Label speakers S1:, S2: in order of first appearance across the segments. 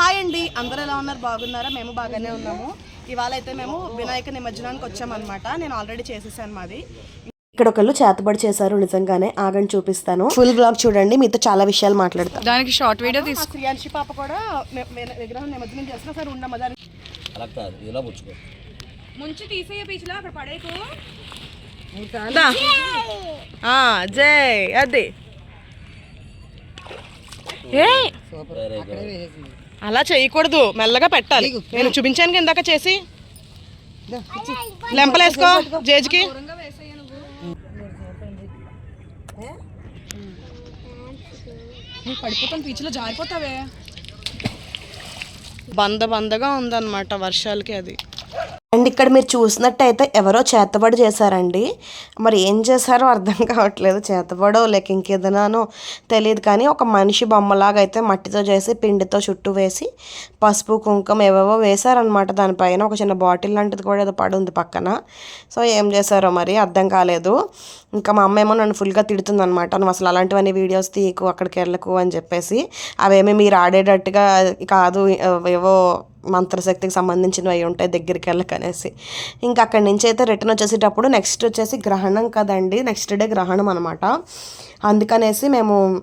S1: Hi అండి. అందరూ ఎలా ఉన్నారు? బాగున్నారా? మేము బాగానే ఉన్నాము. ఇవాళ అయితే మేము వినాయక నిమజ్జనానికి వచ్చామన్నమాట. నేను ఆల్రెడీ చేసేసాను మాది.
S2: ఇక్కడ ఒకళ్ళు చేతబడి చేశారు నిజంగానే. ఆగని చూపిస్తాను. ఫుల్ బ్లాగ్ చూడండి. మీతో చాలా విషయాలు మాట్లాడతాను
S3: దానికి షార్ట్ వీడియో తీసు
S1: మా శ్రీయాన్షి పాప కూడా విగ్రహం నిమజ్జనం చేస్తున్నా. సరే ఉండమ్మ దానికి
S4: అలా కాదు. ఇలా పుచ్చుకో
S3: ముంచి తీసేయ పీచులా అక్కడ పడేకు.
S1: జై అది. ఏ అలా చేయకూడదు. మెల్లగా పెట్టాలి. నేను చూపించాను ఇందాక చేసి. లెంపలేసుకో జేజ్కి.
S3: పడిపోతాం పీచులో జారిపోతావే.
S1: బంద బందగా ఉందన్నమాట వర్షాలకి అది.
S2: అండ్ ఇక్కడ మీరు చూసినట్టయితే ఎవరో చేతబడి చేశారండి. మరి ఏం చేశారో అర్థం కావట్లేదు. చేతబడో లేక ఇంకేదనానో తెలియదు. కానీ ఒక మనిషి బొమ్మలాగా అయితే మట్టితో చేసి పిండితో చుట్టూ వేసి పసుపు కుంకుమ ఏవేవో వేశారనమాట దానిపైన ఒక చిన్న బాటిల్ లాంటిది కూడా ఏదో పడి ఉంది పక్కన. సో ఏం చేశారో మరి అర్థం కాలేదు. ఇంకా మా అమ్మ ఏమో నన్ను ఫుల్గా తిడుతుంది అనమాట నువ్వు అసలు అలాంటివన్నీ వీడియోస్ తీయకు అక్కడికి వెళ్ళకు అని చెప్పేసి. అవేమీ మీరు ఆడేటట్టుగా కాదు ఏవో మంత్రశక్తికి సంబంధించినవి అయి ఉంటాయి దగ్గరికి వెళ్ళకనేసి. ఇంకా అక్కడి నుంచి అయితే రిటర్న్ వచ్చేసేటప్పుడు నెక్స్ట్ వచ్చేసి గ్రహణం కదండి. నెక్స్ట్ డే గ్రహణం అనమాట అందుకనేసి మేము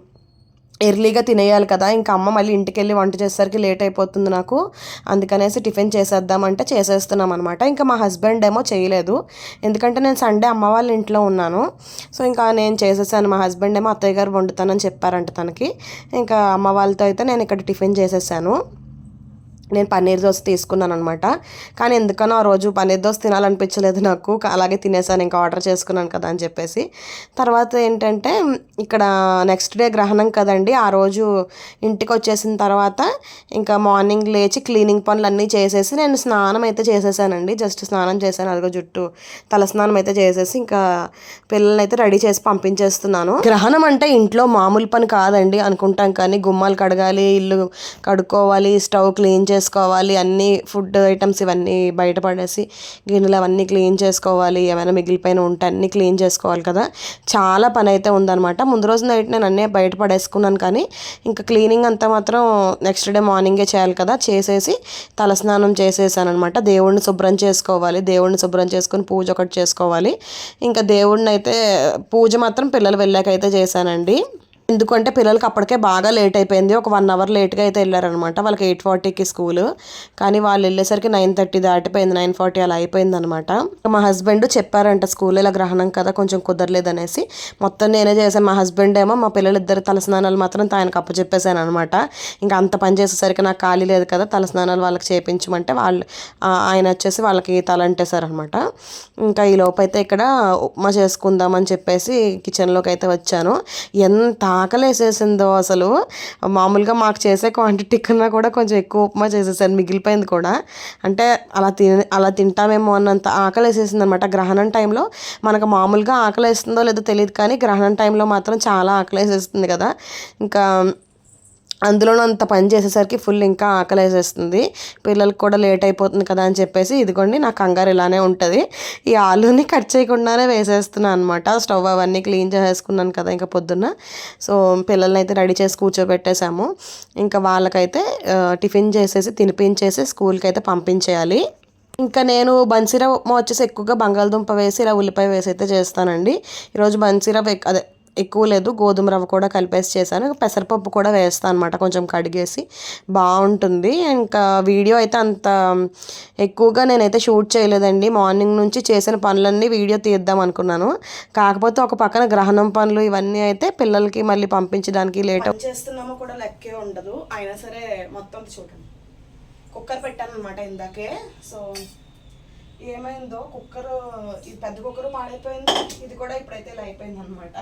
S2: ఎర్లీగా తినేయాలి కదా. ఇంకా అమ్మ మళ్ళీ ఇంటికి వెళ్ళి వంట చేసేసరికి లేట్ అయిపోతుంది నాకు. అందుకనేసి టిఫిన్ చేసేద్దామంటే చేసేస్తున్నాం అనమాట ఇంకా మా హస్బెండ్ ఏమో చేయలేదు. ఎందుకంటే నేను సండే అమ్మ వాళ్ళ ఇంట్లో ఉన్నాను. సో ఇంకా నేను చేసేసాను. మా హస్బెండ్ ఏమో అత్తయ్య గారు వండుతానని చెప్పారంట తనకి. ఇంకా అమ్మ వాళ్ళతో అయితే నేను ఇక్కడ టిఫిన్ చేసేసాను. నేను పన్నీర్ దోశ తీసుకున్నాను అనమాట కానీ ఎందుకనో ఆ రోజు పన్నీర్ దోశ తినాలనిపించలేదు నాకు. అలాగే తినేసాను ఇంకా ఆర్డర్ చేసుకున్నాను కదా అని చెప్పేసి. తర్వాత ఏంటంటే ఇక్కడ నెక్స్ట్ డే గ్రహణం కదండి. ఆ రోజు ఇంటికి వచ్చేసిన తర్వాత ఇంకా మార్నింగ్ లేచి క్లీనింగ్ పనులు అన్నీ చేసేసి నేను స్నానం అయితే చేసేసానండి. జస్ట్ స్నానం చేశాను. అదిగో జుట్టు తల స్నానం అయితే చేసేసి ఇంకా పిల్లల్ని అయితే రెడీ చేసి పంపించేస్తున్నాను. గ్రహణం అంటే ఇంట్లో మామూలు పని కాదండి అనుకుంటాం కానీ గుమ్మాలు కడగాలి ఇల్లు కడుక్కోవాలి స్టవ్ క్లీన్ చేసి చేసుకోవాలి. అన్ని ఫుడ్ ఐటమ్స్ ఇవన్నీ బయటపడేసి గిన్నెలు అవన్నీ క్లీన్ చేసుకోవాలి. ఏమైనా మిగిలిపోయిన ఉంటే అన్నీ క్లీన్ చేసుకోవాలి కదా. చాలా పని అయితే ఉందన్నమాట. ముందు రోజు నైట్ నేను అన్నీ బయటపడేసుకున్నాను కానీ ఇంకా క్లీనింగ్ అంతా మాత్రం నెక్స్ట్ డే మార్నింగే చేయాలి కదా. చేసేసి తలస్నానం చేసేసాను అనమాట దేవుడిని శుభ్రం చేసుకోవాలి. దేవుడిని శుభ్రం చేసుకుని పూజ ఒకటి చేసుకోవాలి. ఇంకా దేవుడిని అయితే పూజ మాత్రం పిల్లలు వెళ్ళాక అయితే చేశానండి. ఎందుకంటే పిల్లలకి అప్పటికే బాగా లేట్ అయిపోయింది. ఒక వన్ అవర్ లేట్గా అయితే వెళ్ళారనమాట. వాళ్ళకి ఎయిట్ ఫార్టీకి స్కూల్ కానీ వాళ్ళు వెళ్ళేసరికి నైన్ థర్టీ దాటిపోయింది. నైన్ ఫార్టీ అలా అయిపోయింది అనమాట మా హస్బెండ్ చెప్పారంట స్కూల్ ఇలా గ్రహణం కదా కొంచెం కుదరలేదు అనేసి మొత్తం నేనే చేశాను. మా హస్బెండ్ ఏమో మా పిల్లలిద్దరు తలస్నానాలు మాత్రం ఆయనకు అప్పచెప్పేశాను అనమాట ఇంకా అంత పని చేసేసరికి నాకు ఖాళీ లేదు కదా తలస్నానాలు వాళ్ళకి చేపించమంటే వాళ్ళు ఆయన వచ్చేసి వాళ్ళకి తలంటేశారనమాట ఇంకా ఈ లోపైతే అయితే ఇక్కడ ఉప్మా చేసుకుందామని చెప్పేసి కిచెన్లోకి అయితే వచ్చాను. ఎంత ఆకలి వేసేసిందో అసలు. మామూలుగా మాకు చేసే క్వాంటిటీ కన్నా కూడా కొంచెం ఎక్కువ ఉప్మా చేసేసాను మిగిలిపోయింది కూడా. అంటే అలా తిన అలా తింటామేమో అన్నంత ఆకలి వేసేసింది అనమాట గ్రహణం టైంలో మనకు మామూలుగా ఆకలి వేస్తుందో లేదో తెలియదు కానీ గ్రహణం టైంలో మాత్రం చాలా ఆకలి వేసేస్తుంది కదా. ఇంకా అందులోనూ అంత పని చేసేసరికి ఫుల్ ఇంకా ఆకలి వేసేస్తుంది పిల్లలకి కూడా లేట్ అయిపోతుంది కదా అని చెప్పేసి ఇదిగోండి నా కంగారు ఇలానే ఉంటుంది. ఈ ఆలూని కట్ చేయకుండానే వేసేస్తున్నాను అనమాట స్టవ్ అవన్నీ క్లీన్ చేసేసుకున్నాను కదా ఇంకా పొద్దున్న. సో పిల్లల్ని అయితే రెడీ చేసి కూర్చోబెట్టేశాము. ఇంకా వాళ్ళకైతే టిఫిన్ చేసేసి తినిపించేసి స్కూల్కి అయితే పంపించేయాలి. ఇంకా నేను బన్సీర ఉప్మా వచ్చేసి ఎక్కువగా బంగాళదుంప వేసి ఇలా ఉల్లిపాయ వేసి అయితే చేస్తానండి. ఈరోజు బన్సీర అదే ఎక్కువ లేదు. గోధుమ రవ్వ కూడా కలిపేసి చేశాను. పెసరపప్పు కూడా వేస్తాను అనమాట కొంచెం కడిగేసి బాగుంటుంది. ఇంకా వీడియో అయితే అంత ఎక్కువగా నేనైతే షూట్ చేయలేదండి. మార్నింగ్ నుంచి చేసిన పనులన్నీ వీడియో తీద్దాం అనుకున్నాను. కాకపోతే ఒక పక్కన గ్రహణం పనులు ఇవన్నీ అయితే పిల్లలకి మళ్ళీ పంపించడానికి లేట్
S1: చేస్తున్నామో కూడా లెక్కే ఉండదు. అయినా సరే మొత్తం చూడండి. కుక్కర్ పెట్టాను అనమాట ఇందాకే. సో ఏమైందో కుక్కర్ ఇది పెద్ద కుక్కర్ పాడైపోయింది ఇది కూడా ఇప్పుడైతే ఇలా అయిపోయింది అనమాట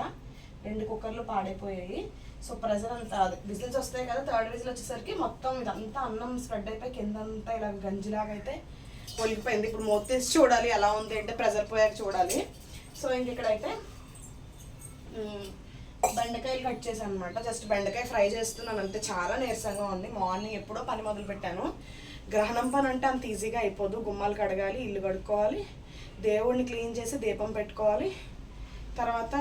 S1: రెండు కుక్కర్లు పాడైపోయాయి. సో ప్రెజర్ అంతా విజిల్స్ వస్తాయి కదా థర్డ్ విజిల్ వచ్చేసరికి మొత్తం ఇదంతా అన్నం స్ప్రెడ్ అయిపోయి కిందంతా ఇలా గంజిలాగా అయితే ఒలిగిపోయింది. ఇప్పుడు మూత తీసి చూడాలి ఎలా ఉంది అంటే ప్రెజర్ పోయాక చూడాలి. సో ఇంక ఇక్కడైతే బెండకాయలు కట్ చేశాను అనమాట జస్ట్ బెండకాయ ఫ్రై చేస్తున్నాను అంతే చాలా నీరసంగా ఉంది. మార్నింగ్ ఎప్పుడో పని మొదలు పెట్టాను. గ్రహణం పని అంటే అంత ఈజీగా అయిపోదు. గుమ్మాలు కడగాలి ఇల్లు కడుక్కోవాలి దేవుడిని క్లీన్ చేసి దీపం పెట్టుకోవాలి. తర్వాత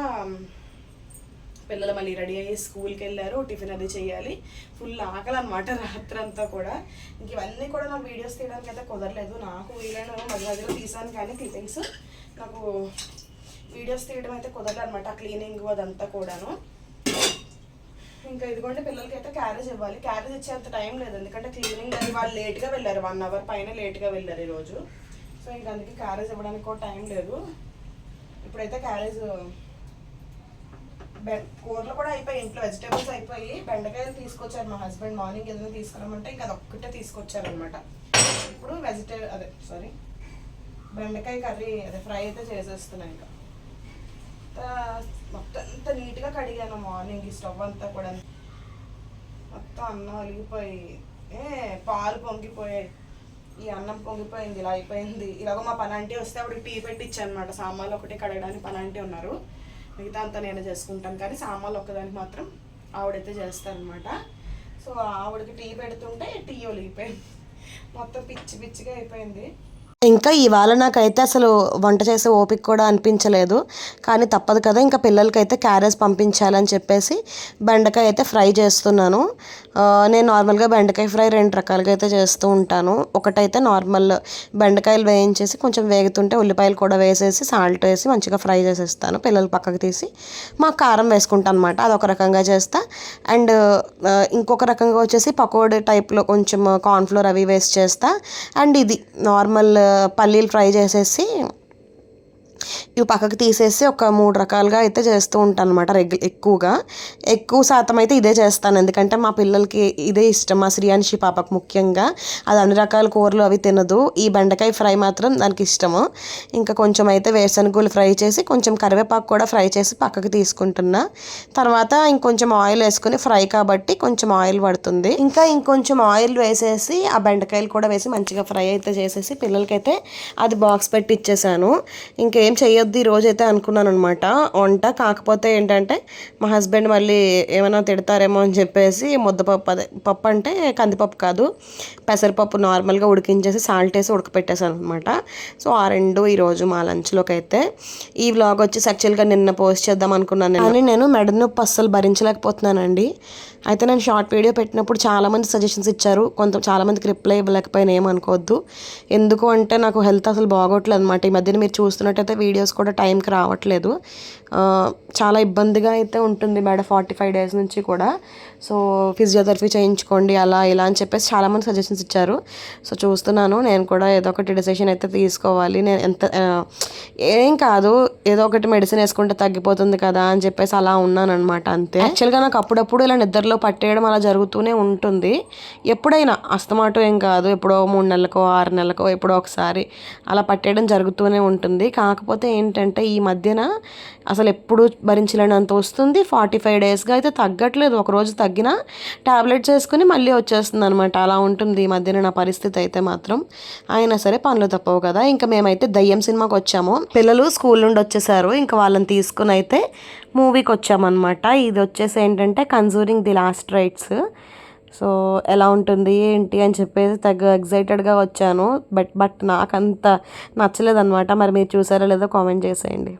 S1: పిల్లలు మళ్ళీ రెడీ అయ్యి స్కూల్కి వెళ్ళారు టిఫిన్ అది చేయాలి. ఫుల్ ఆకలి అనమాట రాత్రి అంతా కూడా. ఇంక ఇవన్నీ కూడా నాకు వీడియోస్ తీయడానికి అయితే కుదరలేదు. నాకు వీలైన మధ్య మధ్యలో తీసాను కానీ క్లిప్పింగ్స్ నాకు వీడియోస్ తీయడం అయితే కుదరలేదు అనమాట ఆ క్లీనింగ్ అదంతా కూడాను. ఇంకా ఇదిగోండి పిల్లలకి అయితే క్యారేజ్ ఇవ్వాలి. క్యారేజ్ ఇచ్చేంత టైం లేదు ఎందుకంటే క్లీనింగ్ అది వాళ్ళు లేట్గా వెళ్ళారు. వన్ అవర్ పైన లేట్గా వెళ్ళారు ఈరోజు సో ఇంకా అందుకే క్యారేజ్ ఇవ్వడానికి కూడా టైం లేదు. ఇప్పుడైతే క్యారేజ్ కూరలు కూడా అయిపోయి ఇంట్లో వెజిటేబుల్స్ అయిపోయి బెండకాయలు తీసుకొచ్చారు మా హస్బెండ్ మార్నింగ్ ఏదైనా తీసుకురమ్మంటే ఇంకా అదొక్కటే తీసుకొచ్చారనమాట ఇప్పుడు వెజిటేబుల్ అదే సారీ బెండకాయ కర్రీ అదే ఫ్రై అయితే చేసేస్తున్నాను ఇంకా. మొత్తం అంత నీట్గా కడిగాను మార్నింగ్ ఈ స్టవ్ అంతా కూడా. మొత్తం అన్నం అలిగిపోయి ఏ పాలు పొంగిపోయాయి. ఈ అన్నం పొంగిపోయింది ఇలా అయిపోయింది. ఇలాగో మా పనాంటి వస్తే అప్పుడు టీ పెట్టి అనమాట సామాన్లు ఒకటి కడగడానికి పనాంటి ఉన్నారు. మిగతా అంతా నేను చేసుకుంటాను. కానీ సామాన్లు ఒక్కదానికి మాత్రం ఆవిడైతే చేస్తారనమాట సో ఆవిడకి టీ పెడుతుంటే టీ ఒలిగిపోయింది. మొత్తం పిచ్చి పిచ్చిగా అయిపోయింది.
S2: ఇంకా ఇవాళ నాకైతే అసలు వంట చేసే ఓపిక కూడా అనిపించలేదు. కానీ తప్పదు కదా ఇంకా పిల్లలకైతే క్యారేజ్ పంపించాలని చెప్పేసి బెండకాయ అయితే ఫ్రై చేస్తున్నాను. నేను నార్మల్గా బెండకాయ ఫ్రై రెండు రకాలుగా అయితే చేస్తూ ఉంటాను. ఒకటైతే నార్మల్ బెండకాయలు వేయించేసి కొంచెం వేగుతుంటే ఉల్లిపాయలు కూడా వేసేసి సాల్ట్ వేసి మంచిగా ఫ్రై చేసేస్తాను పిల్లలు పక్కకు తీసి. మా కారం వేసుకుంటాను అనమాట అదొక రకంగా చేస్తా. అండ్ ఇంకొక రకంగా వచ్చేసి పకోడీ టైప్లో కొంచెం కార్న్ఫ్లోర్ అవి వేసి చేస్తా. అండ్ ఇది నార్మల్ పల్లీలు ఫ్రై చేసేసి ఇవి పక్కకు తీసేసి ఒక మూడు రకాలుగా అయితే చేస్తూ ఉంటాను అనమాట రెగ్యు ఎక్కువగా. ఎక్కువ శాతం అయితే ఇదే చేస్తాను. ఎందుకంటే మా పిల్లలకి ఇదే ఇష్టం. మా శ్రీయాన్షి పాపకు ముఖ్యంగా. అది అన్ని రకాల కూరలు అవి తినదు. ఈ బెండకాయ ఫ్రై మాత్రం దానికి ఇష్టము. ఇంకా కొంచెం అయితే వేరుశనగలు ఫ్రై చేసి కొంచెం కరివేపాకు కూడా ఫ్రై చేసి పక్కకు తీసుకుంటున్నా. తర్వాత ఇంకొంచెం ఆయిల్ వేసుకుని ఫ్రై కాబట్టి కొంచెం ఆయిల్ పడుతుంది. ఇంకా ఇంకొంచెం ఆయిల్ వేసేసి ఆ బెండకాయలు కూడా వేసి మంచిగా ఫ్రై అయితే చేసేసి పిల్లలకైతే అది బాక్స్ పెట్టి ఇచ్చేసాను. ఇంకేం చేయొద్దు రోజైతే అనుకున్నాను అనమాట వంట కాకపోతే ఏంటంటే మా హస్బెండ్ మళ్ళీ ఏమైనా తిడతారేమో అని చెప్పేసి ముద్దపప్పు అదే పప్పు అంటే కందిపప్పు కాదు. పెసరపప్పు నార్మల్గా ఉడికించేసి సాల్ట్ వేసి ఉడకపెట్టేసాను అనమాట సో ఆ రెండు ఈరోజు మా లంచ్లోకి అయితే ఈ వ్లాగ్ వచ్చేసి యాక్చువల్గా నిన్న పోస్ట్ చేద్దాం అనుకున్నాను కానీ నేను మెడ నొప్పి అస్సలు భరించలేకపోతున్నానండి. అయితే నేను షార్ట్ వీడియో పెట్టినప్పుడు చాలామంది సజెషన్స్ ఇచ్చారు. కొంత చాలామందికి రిప్లై ఇవ్వలేకపోయినా ఏమనుకోవద్దు. ఎందుకు అంటే నాకు హెల్త్ అసలు బాగోట్లేదు అనమాట ఈ మధ్యన మీరు చూస్తున్నట్టయితే వీడియోస్ కూడా టైంకి రావట్లేదు. చాలా ఇబ్బందిగా అయితే ఉంటుంది మేడం ఫార్టీ ఫైవ్ డేస్ నుంచి కూడా. సో ఫిజియోథెరపీ చేయించుకోండి అలా ఇలా అని చెప్పేసి చాలామంది సజెషన్స్ ఇచ్చారు. సో చూస్తున్నాను నేను కూడా ఏదో ఒకటి డిసిషన్ అయితే తీసుకోవాలి. నేను ఎంత ఏం కాదు ఏదో ఒకటి మెడిసిన్ వేసుకుంటే తగ్గిపోతుంది కదా అని చెప్పేసి అలా ఉన్నాను అనమాట అంతే. యాక్చువల్గా నాకు అప్పుడప్పుడు ఇలా నిద్రలో పట్టేయడం అలా జరుగుతూనే ఉంటుంది. ఎప్పుడైనా అస్తమాటం ఏం కాదు ఎప్పుడో మూడు నెలలకో ఆరు నెలలకో ఎప్పుడో ఒకసారి అలా పట్టేయడం జరుగుతూనే ఉంటుంది. కాకపోతే ఏంటంటే ఈ మధ్యన అసలు ఎప్పుడు భరించలేనంత వస్తుంది. ఫార్టీ ఫైవ్ డేస్గా అయితే తగ్గట్లేదు. ఒక రోజు తగ్గినా టాబ్లెట్స్ వేసుకుని మళ్ళీ వచ్చేస్తుంది అనమాట అలా ఉంటుంది ఈ మధ్యన నా పరిస్థితి అయితే మాత్రం. అయినా సరే పనులు తప్పవు కదా. ఇంకా మేమైతే దయ్యం సినిమాకి వచ్చాము. పిల్లలు స్కూల్ నుండి వచ్చేసారు. ఇంకా వాళ్ళని తీసుకుని అయితే మూవీకి వచ్చామన్నమాట. ఇది వచ్చేసి ఏంటంటే conjuring the last rites. So ఎలా ఉంటుంది ఏంటి అని చెప్పేసి తగ్గ ఎగ్జైటెడ్గా వచ్చాను. బట్ బట్ నాకు అంత నచ్చలేదన్నమాట. మరి మీరు చూసారో లేదో కామెంట్ చేసేయండి.